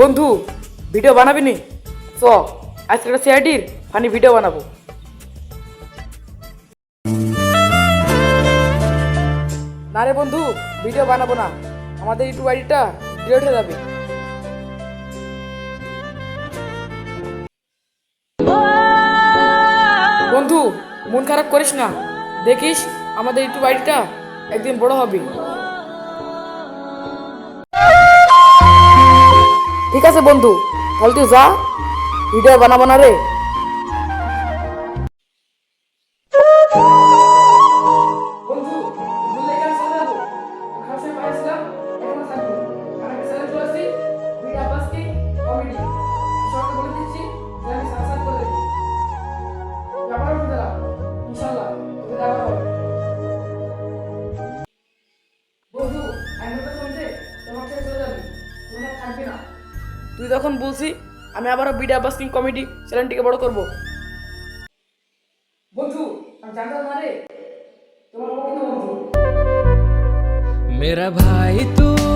বন্ধু ভিডিও বানাবি নি চ, আজকে একটা সিআইডির ফানি ভিডিও বানাবো। না রে বন্ধু ভিডিও বানাবো না। আমাদের ইউটিউব আইডিটা ডিলিট হয়ে যাবে। বন্ধু, মন খারাপ করিস না। দেখিস, আমাদের ইউটিউব আইডিটা একদিন বড় হবে। ঠিক আছে বন্ধু তাহলে তুই যা ভিডিও বানাবো না রে। তুই তখন বলছি আমি আবারও বিডা বাস্কিং কমেডি চ্যানেলটিকে বড় করব। বন্ধু জানতাম বন্ধু। মেরা ভাই তুই